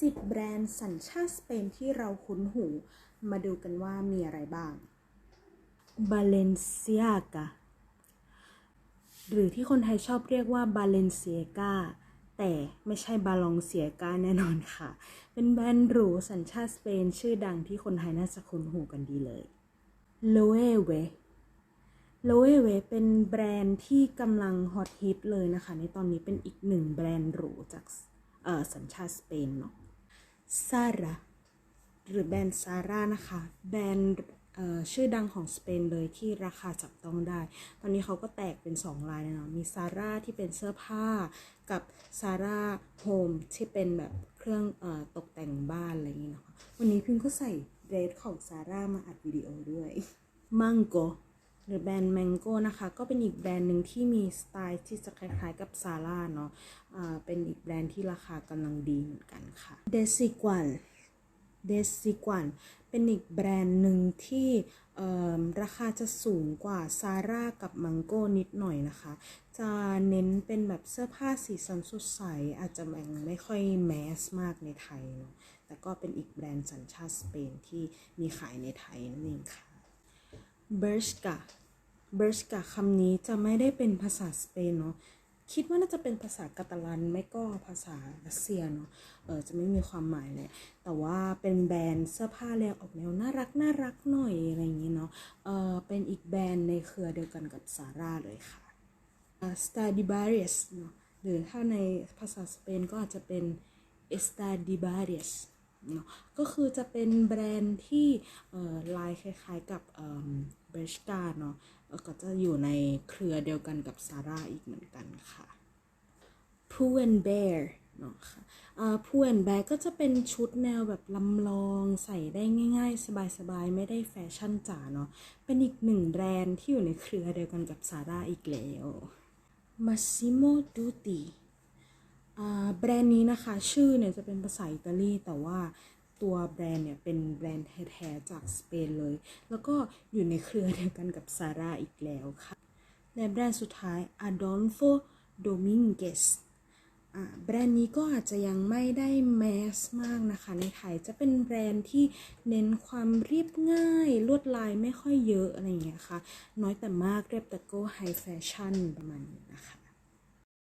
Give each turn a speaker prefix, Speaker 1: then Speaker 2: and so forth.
Speaker 1: 10 แบรนด์สัญชาติสเปนที่เราคุ้นหู มาดูกันว่ามีอะไรบ้าง Balenciaga หรือที่คนไทยชอบเรียกว่า Balenciaga แต่ไม่ใช่บาลองเซียกาแน่นอนค่ะ เป็นแบรนด์หรูสัญชาติสเปนชื่อดังที่คนไทยน่าจะคุ้นหูกันดีเลย Loewe โลเอเวเป็นแบรนด์ที่กำลังฮอตฮิตเลยนะคะ ในตอนนี้เป็นอีกหนึ่งแบรนด์หรูจากสัญชาติสเปนเนาะ ซาร่าหรือแบรนด์ซาร่านะคะ แบรนด์ชื่อดังของสเปนเลยที่ราคาจับต้องได้ ตอนนี้เขาก็แตกเป็น 2 ลายเลยเนาะมีซาร่าที่เป็นเสื้อผ้า กับซาร่าโฮมที่เป็นแบบเครื่องเอ่อตกแต่งบ้านอะไรอย่างนี้นะคะ วันนี้พิมก็ใส่เดรสของซาร่ามาอัดวิดีโอด้วย มังโก หรือแบรนด์ Mango นะคะ ก็เป็นอีกแบรนด์หนึ่งที่มีสไตล์ที่จะคล้ายๆกับซาร่าเนาะเป็นอีกแบรนด์ที่ราคากำลังดีเหมือนกันค่ะ d e s i g u a n d e s i g u a n เป็นอีกแบรนด์หนึ่งที่ราคาจะสูงกว่าซาร่ากับ Mango นิดหน่อยนะคะ จะเน้นเป็นแบบเสื้อผ้าสีสันสดใส อาจจะยังไม่ค่อยแมสมากในไทยเนาะแต่ก็เป็นอีกแบรนด์สัญชาติสเปนที่มีขายในไทยนั่นเองค่ะ เบ r ร์ชกาเบ r ร์ชกาคำนี้จะไม่ได้เป็นภาษาสเปนเนาะคิดว่าน่าจะเป็นภาษากาตาลันไม่ก็ภาษารัสเซียเนาะเออจะไม่มีความหมายเลยแต่ว่าเป็นแบรนด์เสื้อผ้าแนวออกแนวน่ารักน่ารักหน่อยอะไรอย่างงี้เนาะเออเป็นอีกแบรนด์ในเครือเดียวกันกับซาร่าเลยค่ะสตาดิบาริสเนาะหรือถ้าในภาษาสเปนก็อาจจะเป็น Estradivarius เนาะก็คือจะเป็นแบรนด์ที่ลายคล้ายๆกับเบรชกาเนาะก็จะอยู่ในเครือเดียวกันกับซาร่าอีกเหมือนกันค่ะ p o o and Bear เนาะค่ะอ่า p o o and Bear ก็จะเป็นชุดแนวแบบลำลองใส่ได้ง่าย ๆ สบายๆ ไม่ได้แฟชั่นจ๋าเนาะเป็นอีกหนึ่งแบรนด์ที่อยู่ในเครือเดียวกันกับซาร่าอีกแล้ว Massimo Dutti แบรนด์นี้นะคะ ชื่อเนี่ยจะเป็นภาษาอิตาลีแต่ว่าตัวแบรนด์เนี่ยเป็นแบรนด์แท้ๆจากสเปนเลย แล้วก็อยู่ในเครือเดียวกันกับซาร่าอีกแล้วค่ะและแบรนด์สุดท้าย Adolfo Dominguez แบรนด์นี้ก็อาจจะยังไม่ได้แมสมากนะคะ ในไทยจะเป็นแบรนด์ที่เน้นความเรียบง่าย ลวดลายไม่ค่อยเยอะอะไรอย่างเงี้ยค่ะ น้อยแต่มากเรียบแต่ก็ไฮแฟชั่นประมาณนี้นะคะ